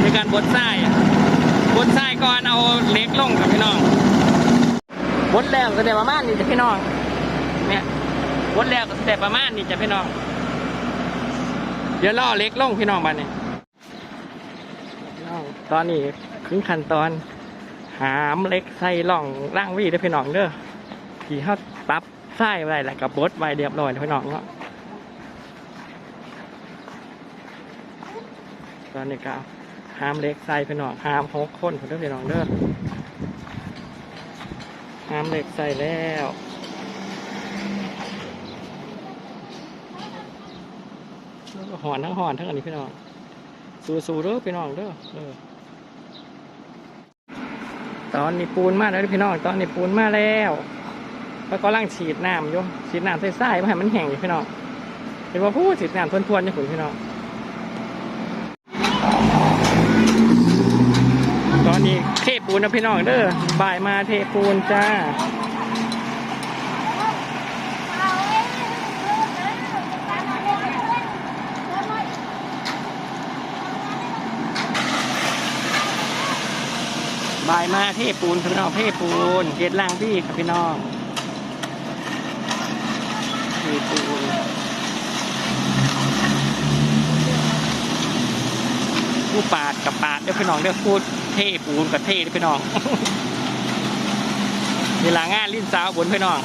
ในการบดทรายบดทรายก่อนเอาเล็กลงกับพี่น้องบดแล้วก็ได้ประมาณนี้จ้ะพี่น้องเนี่ยบดแล้วก็ได้ประมาณนี้จ้ะพี่น้องเดี๋ยวล่อเล็กลงพี่น้องบ้านนี้พี่น้องตอนนี้ถึงขั้นตอน หามเล็กใส่ล่องล่างวีเด้พี่น้องเด้อที่เขาปับทรายไว้แล้วก็บดไว้เรียบร้อยแล้วพี่น้องเนาะ ตอนนี้ก็ห้ามเล็กใส่พี่น้องห้ามหกคนผมเด้อพี่น้องเด้อห้ามเล็กใส่แล้วหอนทั้งหอนทั้งอันนี้พี่น้องสู้ๆเด้อพี่น้องเด้อเออตอนนี้ปูนมาแล้วเด้อพี่น้อง ตอนนี้ปูนมาแล้วแล้วก็ล่างฉีดน้ำอยู่ฉีดน้ำใส่ทรายมาให้มันแห้งอยู่พี่น้องเห็นว่าพูดฉีดน้ำทวนๆอยู่ผมพี่น้อง ปูนนะพี่น้องเด้อบ่ายมาเทปูนจ้าบ่ายมาเทปูนพี่น้องเทปูนเกล็ดล่างพี่ครับพี่น้องเทปูน ผู้ปาดกับปาดเด้อพี่น้องเด้อพูดเท่ปูนกับเท่เด้อพี่น้อง เวลางานลิ้นสาวบนพี่น้อง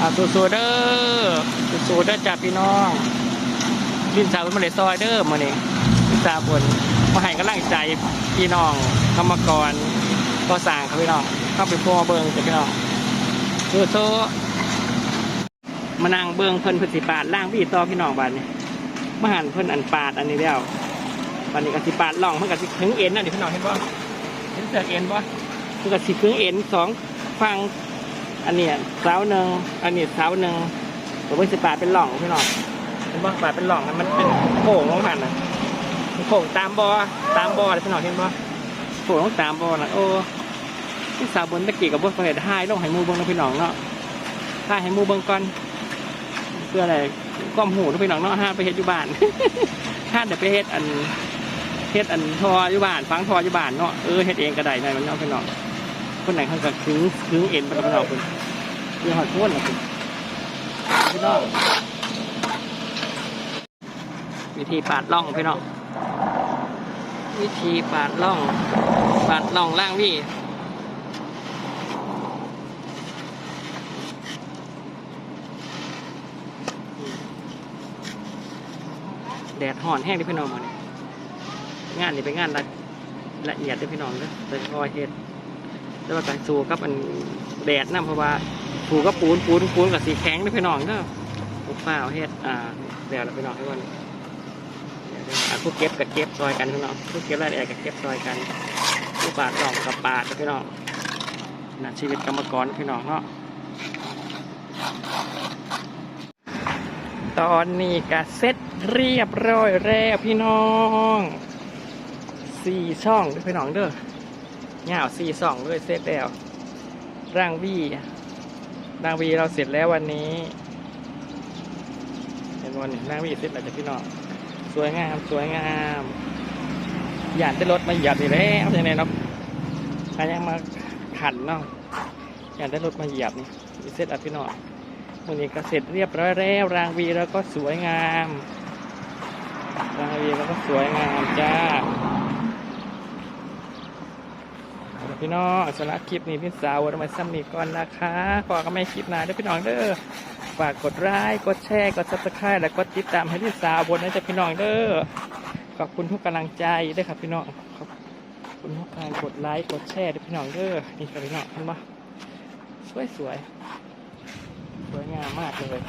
อะสู้ๆเด้อสู้ๆเด้อจ้าพี่น้องลิ้นสาวเป็นมาเลยซอยเด้อมาเนี่ยลิ้นสาวบนมาให้กำลังใจพี่น้องกรรมกรก็สั่งครับพี่น้องเข้าไปพัวเบิงจ้ะพี่น้องสู้ๆ มานั่งเบิงเพิ่นเพิ่นสิปาดล่างพี่ต่อพี่น้องบานนี้มาหันเพิ่นอันปาดอันนี้แล้วบานนี้ก็สิปาดล่องเพิ่นก็สิถึงเอ็นน่ะเดี๋ยวพี่น้องเห็นบ่เห็นเสือกเอ็นบ่เพิ่นก็สิถึงเอ็นสองฟังอันนี้เสาหนึ่งอันนี้เสาหนึ่งผมเป็นสิปาดเป็นหล่องพี่น้องเป็นบ่ปาดเป็นหล่องนะมันเป็นโค้งลงผ่านนะโค้งตามบอตามบอเลยพี่น้องเห็นบ่โค้งลงตามบอนะโอ้ที่สาวบนตะกี้กับบ่เคยได้ให้ลงให้หมูเบิ้งนะพี่น้องเนาะถ่ายให้หมูเบิ้งก่อน เพื่ออะไรก้มหูนะพี่น้องเนาะห้าไปเฮ็ดอยู่บ้านห้าเดี๋ยวไปเฮ็ดอันเฮ็ดอันทออยู่บ้านฟังทออยู่บ้านเนาะเออเฮ็ดเองก็ได้ได้มันเนาะพี่น้องคนไหนเขาก็ถึงถึงเอ็นไปแล้วพี่น้องคุณคือหอดพ้นนะคุณพี่น้องวิธีปาดล่องพี่น้องวิธีปาดล่อง ปาดล่องล่างพี่ แดดห่อนแห้งที่พี่น้องมาเนี่ยงานนี่เป็นงานละละเอียดที่พี่น้องเด้อแต่คอยเฮ็ดแล้วก็การสู้กับอันแดดนะเพราะว่าสูกับปูนปูนปูนกับสีแข็งด้วยพี่น้องเนาะพวกฝ้าเฮ็ดอ่าแดดพี่น้องให้วันเดี๋ยวๆอะผู้เก็บกับเก็บซอยกันพี่น้องผู้เก็บรายละเอียดกับเก็บซอยกันผู้ปาดดอกกับปาดพี่น้องนะชีวิตกรรมกรพี่น้องเนาะ ตอนนี้ก็เสร็จเรียบร้อยแล้วพี่น้องสี่ช่องด้วยพี่น้องเด้อเงาสี่สองด้วยเสร็จแล้วร่างวีร่างวีเราเสร็จแล้ววันนี้ เห็นวันนี้ร่างวีเสร็จแล้วจ้ะพี่น้องสวยงามสวยงามอยากจะรถมาหยียบนี่แล้วยังไงเนาะยังมาขันเนาะอยากได้รถมาหยียบนี่เสร็จแล้วพี่น้อง วันนี้ก็เสร็จเรียบร้อยแล้ว รางวีแล้วก็สวยงาม รางวีแล้วก็สวยงามจ้าพี่น้องสำหรับคลิปนี้พี่สาววันมาซ้ำนี่ก่อนนะคะขอก็ไม่คลิปหนาเด้อพี่น้องเด้อฝากกดไลค์กดแชร์กดซับสไครต์และกดติดตามให้พี่สาวบนนะจ๊ะพี่น้องเด้อขอบคุณทุกกำลังใจด้วยครับพี่น้องขอบคุณทุกการกดไลค์กดแชร์ด้วยพี่น้องเด้อนี่ครับพี่น้องเห็นปะสวยสวย สวยงามมากเลย